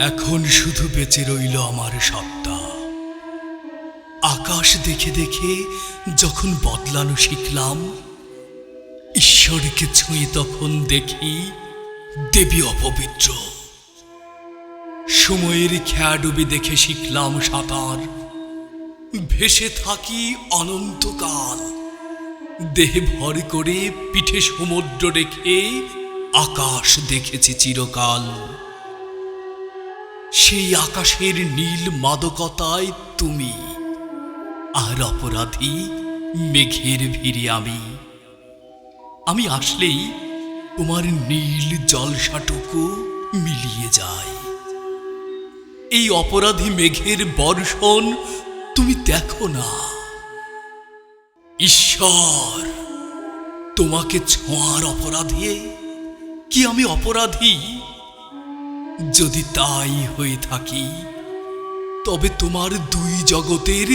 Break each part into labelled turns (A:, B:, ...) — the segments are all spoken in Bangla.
A: এখন শুধু বেঁচে রইল আমার সত্তা। আকাশ দেখে দেখে যখন বদলানো শিখলাম, ঈশ্বরকে ছুঁয়ে তখন দেখি দেবী অপবিত্র। সময়ের খেয়াডুবি দেখে শিখলাম সাঁতার। ভেসে থাকি অনন্তকাল। দেহে ভর করে পিঠে সমুদ্র রেখে আকাশ দেখেছি চিরকাল। সেই আকাশের নীল মাদকতায় তুমি। আর অপরাধী মেঘের ভিড়ে আমি। আমি আসলেই তোমার নীল জলসাটুকু মিলিয়ে যায় এই অপরাধী মেঘের বর্ষণ তুমি দেখো না। ঈশ্বর, তোমাকে ছোঁয়ার অপরাধে কি আমি অপরাধী? যদি তাই হয়ে থাকি, তবে তোমার দুই জগতের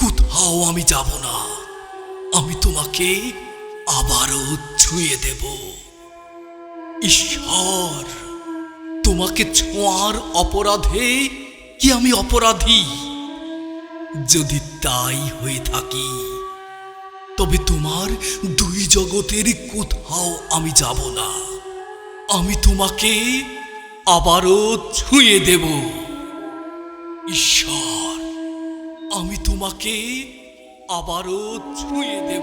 A: কোথাও আমি যাব না। আমি তোমাকে আবারও ছুঁয়ে দেব। ঈশ্বর, তোমাকে ছোঁয়ার অপরাধে কি আমি অপরাধী? যদি তাই হয়ে থাকি, তবে তোমার দুই জগতের কোথাও আমি যাব না। আমি তোমাকে আবারও ছুঁয়ে দেব। ঈশ্বর আমি তোমাকে আবারও ছুঁয়ে দেব।